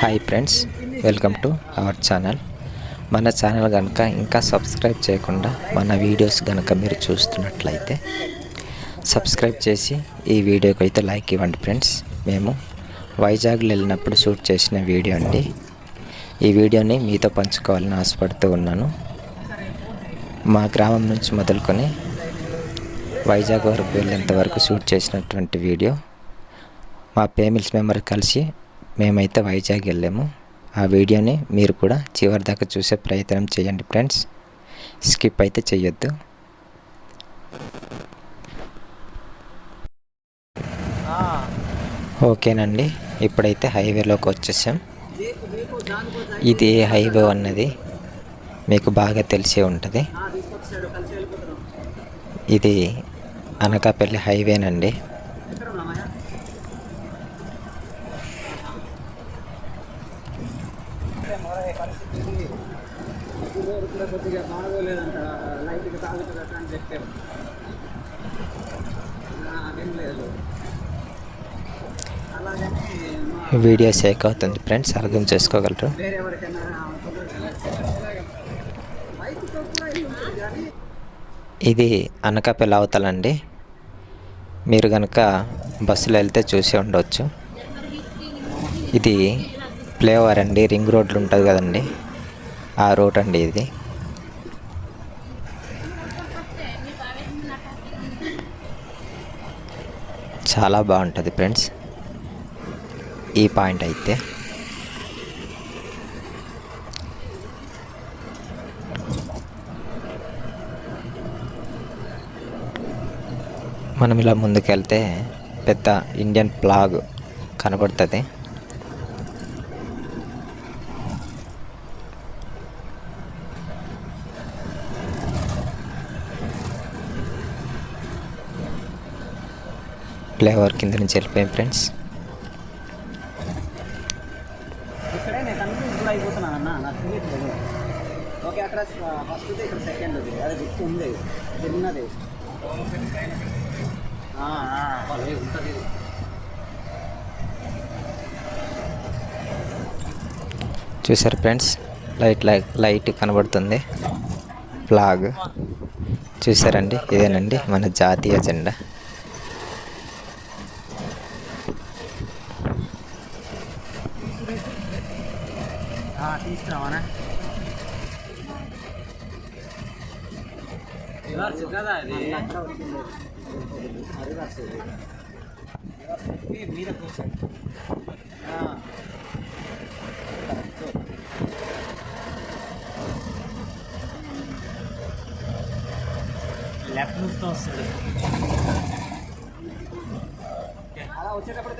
Hi friends welcome to our channel మన channel కనుక ఇంకా సబ్స్క్రైబ్ చేయకుండా మన వీడియోస్ కనుక మీరు చూస్తున్నట్లయితే సబ్స్క్రైబ్ చేసి ఈ వీడియోకి అయితే లైక్ ఇవ్వండి ఫ్రెండ్స్ మేము వైజాగ్లో వెళ్ళినప్పుడు షూట్ చేసిన వీడియో అండి. ఈ వీడియోని మీతో పంచుకోవాలని ఆశపడుతూ ఉన్నాను. మా గ్రామం నుంచి మొదలుకొని వైజాగ్ వరకు వెళ్ళేంత వరకు షూట్ చేసినటువంటి వీడియో మా పేమిల్స్ మెంబర్ కలిసి మేమైతే వైజాగ్ వెళ్ళాము. ఆ వీడియోని మీరు కూడా చివరి దాకా చూసే ప్రయత్నం చేయండి ఫ్రెండ్స్. స్కిప్ అయితే చేయొద్దు ఓకేనండి. ఇప్పుడైతే హైవేలోకి వచ్చేసాం. ఇది ఏ హైవే అన్నది మీకు బాగా తెలిసే ఉంటుంది. ఇది అనకాపల్లి హైవేనండి. కొద్దిగా బాగోలేదంట. లైట్గా తాగుతుందట అని చెప్పారు. అదేం లేదు. అలాగని మా వీడియో సేక్ అవుతుంది ఫ్రెండ్స్ అర్థం చేసుకోగలరు. ఇది అనకాపల్లి అవతలండి. మీరు కనుక బస్సులో వెళ్తే చూసి ఉండవచ్చు ఇది ఫ్లేవర్ అండి రింగ్ రోడ్లు ఉంటుంది కదండి. ఆ రోడ్ అండి ఇది. చాలా బాగుంటుంది ఫ్రెండ్స్. ఈ పాయింట్ అయితే. మనం ఇలా ముందుకెళ్తే పెద్ద ఇండియన్ ఫ్లాగ్ కనబడుతుంది ఫ్లేవర్ కింద నుంచి వెళ్ళిపోయాం ఫ్రెండ్స్. ఇక్కడే నేను కన్ఫ్యూజ్ కూడా అయిపోతున్నాను అన్న నాకు తెలియట్లేదు. ఓకే అక్కడ ఫస్ట్ ఇక్కడ సెకండ్ అది గుర్తు ఉంది. చిన్నది ఉంటుంది. చూసారు ఫ్రెండ్స్ లైట్ లైట్ లైట్ కనబడుతుంది. ఫ్లాగ్ చూసారండి? ఇదేనండి మన జాతీయ జెండా. తీసుకురావానా? రివర్స్ కదా అది. రివర్స్. మీద కూర్చో లెఫ్ట్ నుంచి వస్తాడు. అలా వచ్చేటప్పుడు